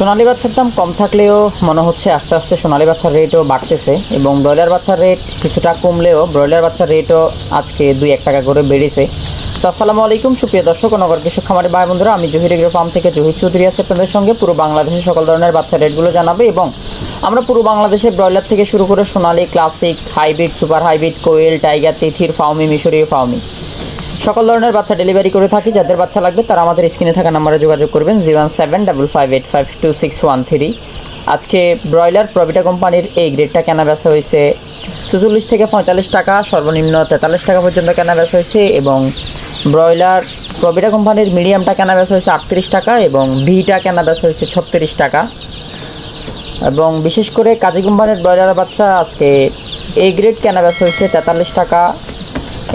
সোনালী বাচ্চার দাম কম থাকলেও মনে হচ্ছে আস্তে আস্তে সোনালী বাচ্চার রেটও বাড়তেছে এবং ব্রয়লার বাচ্চার রেট কিছুটা কমলেও ব্রয়লার বাচ্চার রেটও আজকে দুই এক টাকা করে বেড়েছে। আসসালামু আলাইকুম, সুপ্রিয় দর্শক নগর কৃষক খামারি ভাই বন্ধুরা আমি জহির এগ্রো ফার্ম থেকে জহির চৌধুরী আছে আপনাদের সঙ্গে। পুরো বাংলাদেশের সকল ধরনের বাচ্চার রেটগুলো জানাবে এবং আমরা পুরো বাংলাদেশে ব্রয়লার থেকে শুরু করে Sonali, classic, hybrid, super hybrid, quail, tiger, তিথির, ফাউমি, মিশরীয় ফাউমি। সকল ধরনের বাচ্চা ডেলিভারি করে থাকি, যাদের বাচ্চা লাগবে তারা আমাদের স্ক্রিনে থাকা নাম্বারে যোগাযোগ করবেন zero one seven double five eight five two six one three আজকে ব্রয়লার প্রবিটা কোম্পানির এই গ্রেডটা কেনা বেচা হয়েছে চুচল্লিশ থেকে পঁয়তাল্লিশ টাকা, সর্বনিম্ন তেতাল্লিশ টাকা পর্যন্ত কেনা বেচা হয়েছে এবং ব্রয়লার প্রবিটা কোম্পানির মিডিয়ামটা কেনা বেচা হয়েছে আটত্রিশ টাকা এবং ভিটা কেনা বেচা হয়েছে ছত্রিশ টাকা। এবং বিশেষ করে কাজী কোম্পানির ব্রয়লার বাচ্চা আজকে এই গ্রেড কেনা বেচা হয়েছে তেতাল্লিশ টাকা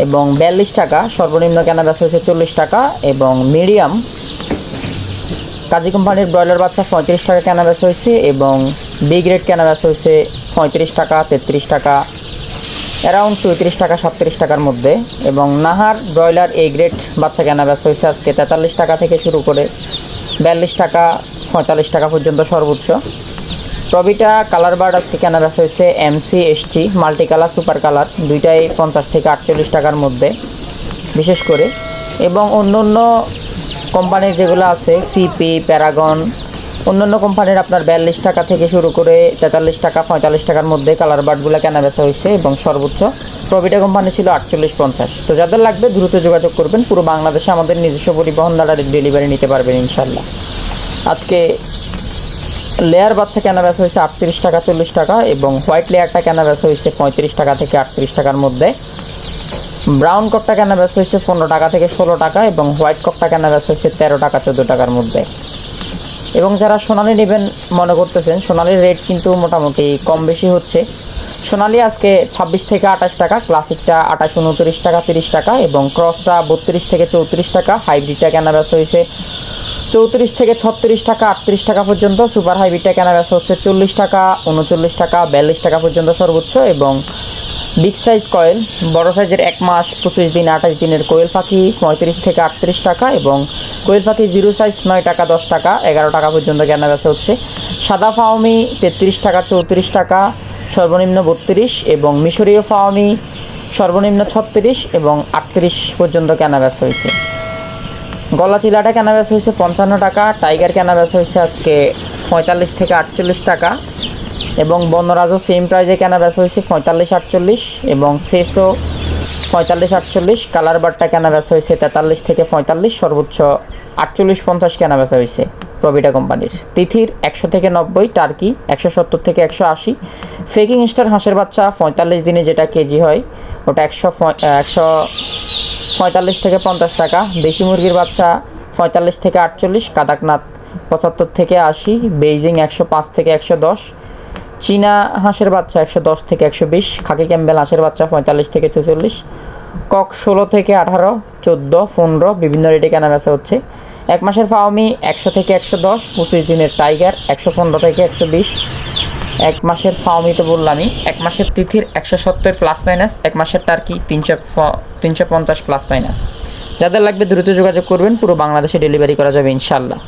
এবং বিয়াল্লিশ টাকা, সর্বনিম্ন কেনা বেচা হয়েছে চল্লিশ টাকা এবং মিডিয়াম কাজী কোম্পানির ব্রয়লার বাচ্চা পঁয়ত্রিশ টাকা কেনা বেচা হয়েছে এবং বি গ্রেড কেনা বেচা হয়েছে পঁয়ত্রিশ টাকা, তেত্রিশ টাকা অ্যারাউন্ড চৌত্রিশ টাকা, সাতত্রিশ টাকার মধ্যে এবং নাহার ব্রয়লার এ গ্রেড বাচ্চা কেনা বেচা হয়েছে আজকে তেতাল্লিশ টাকা থেকে শুরু করে বিয়াল্লিশ টাকা, পঁয়তাল্লিশ টাকা পর্যন্ত সর্বোচ্চ। টবিটা কালার বার্ড আজকে কেনা বেচা হয়েছে MC ST multi colour super colour দুইটাই পঞ্চাশ থেকে আটচল্লিশ টাকার মধ্যে, বিশেষ করে। এবং অন্য অন্য কোম্পানির যেগুলো আছে সিপি প্যারাগন অন্য অন্য কোম্পানির আপনার বিয়াল্লিশ টাকা থেকে শুরু করে তেতাল্লিশ টাকা, পঁয়তাল্লিশ টাকার মধ্যে কালার বার্ডগুলো কেনা বেচা হয়েছে এবং সর্বোচ্চ প্রভিটা কোম্পানি ছিল আটচল্লিশ পঞ্চাশ। তো যাদের লাগবে দ্রুত যোগাযোগ করবেন, পুরো বাংলাদেশে আমাদের নিজস্ব পরিবহন দ্বারা ডেলিভারি নিতে পারবেন ইনশাল্লাহ আজকে লেয়ার বাচ্চা কেনা বেচা হয়েছে আটত্রিশ টাকা, চল্লিশ টাকা এবং হোয়াইট লেয়ারটা কেনা বেচা হয়েছে পঁয়ত্রিশ টাকা থেকে আটত্রিশ টাকার মধ্যে। ব্রাউন ককটা কেনা বেচা হয়েছে পনেরো টাকা থেকে ষোলো টাকা এবং হোয়াইট ককটা কেনা বেচা হয়েছে তেরো টাকা, চোদ্দ টাকার মধ্যে। এবং যারা সোনালি নেবেন মনে করতেছেন, সোনালির রেট কিন্তু মোটামুটি কম বেশি হচ্ছে। সোনালি আজকে ছাব্বিশ থেকে আঠাশ টাকা, ক্লাসিকটা আঠাশ, উনত্রিশ টাকা, তিরিশ টাকা এবং ক্রসটা বত্রিশ থেকে চৌত্রিশ টাকা, হাইব্রিডটা কেনা বেচা হয়েছে চৌত্রিশ থেকে ছত্রিশ টাকা, আটত্রিশ টাকা পর্যন্ত। সুপার হাইব্রিডটা কেনা বেচা হচ্ছে চল্লিশ টাকা, উনচল্লিশ টাকা, বিয়াল্লিশ টাকা পর্যন্ত সর্বোচ্চ এবং বিগ সাইজ কয়েল বড় সাইজের এক মাস, পঁচিশ দিন, আঠাশ দিনের কোয়েল পাখি পঁয়ত্রিশ থেকে আটত্রিশ টাকা এবং কোয়েল পাখি জিরো সাইজ নয় টাকা, দশ টাকা, এগারো টাকা পর্যন্ত কেনা বেচা হচ্ছে। সাদা ফাওমি তেত্রিশ টাকা, চৌত্রিশ টাকা, সর্বনিম্ন বত্রিশ এবং মিশরীয় ফাওমি সর্বনিম্ন ছত্রিশ এবং আটত্রিশ পর্যন্ত কেনা বেচা হয়েছে। গলা চিলাটা কেনা বেচা হয়েছে পঞ্চান্ন টাকা, টাইগার কেনা বেচা হয়েছে আজকে পঁয়তাল্লিশ থেকে আটচল্লিশ টাকা, এবং বনরাজও সেম প্রাইজে কেনা বেচা হয়েছে পঁয়তাল্লিশ আটচল্লিশ, এবং শেষও পঁয়তাল্লিশ আটচল্লিশ কালার বারটা কেনা বেচা হয়েছে তেতাল্লিশ থেকে পঁয়তাল্লিশ, সর্বোচ্চ আটচল্লিশ পঞ্চাশ কেনা বেচা হয়েছে প্রবিটা কোম্পানির। তিথির একশো থেকে নব্বই, টার্কি একশো সত্তর থেকে একশো আশি ফেকিং স্টার হাঁসের বাচ্চা পঁয়তাল্লিশ দিনে যেটা কেজি হয়, ওটা একশো একশো পঁয়তাল্লিশ থেকে পঞ্চাশ টাকা। দেশি মুরগির বাচ্চা পঁয়তাল্লিশ থেকে আটচল্লিশ, কাদাকনাথ পঁচাত্তর থেকে আশি, বেইজিং একশো পাঁচ থেকে একশো দশ, চীনা হাঁসের বাচ্চা একশো দশ থেকে একশো বিশ, খাকি ক্যাম্বেল হাঁসের বাচ্চা পঁয়তাল্লিশ থেকে ছেচল্লিশ, কক ষোলো থেকে আঠারো, চোদ্দ, পনেরো, বিভিন্ন রেটে কেনা বেচা হচ্ছে। এক মাসের ফাওমি একশো থেকে একশো দশ, পঁচিশ দিনের টাইগার একশো পনেরো থেকে একশো বিশ। এক মাসের ফাওমি তো বললামই, এক মাসের তিথির একশো সত্তর প্লাস মাইনাস, এক মাসের টার্কি তিনশো তিনশো পঞ্চাশ প্লাস মাইনাস যাদের লাগবে দ্রুত যোগাযোগ করবেন, পুরো বাংলাদেশে ডেলিভারি করা যাবে ইনশাল্লাহ।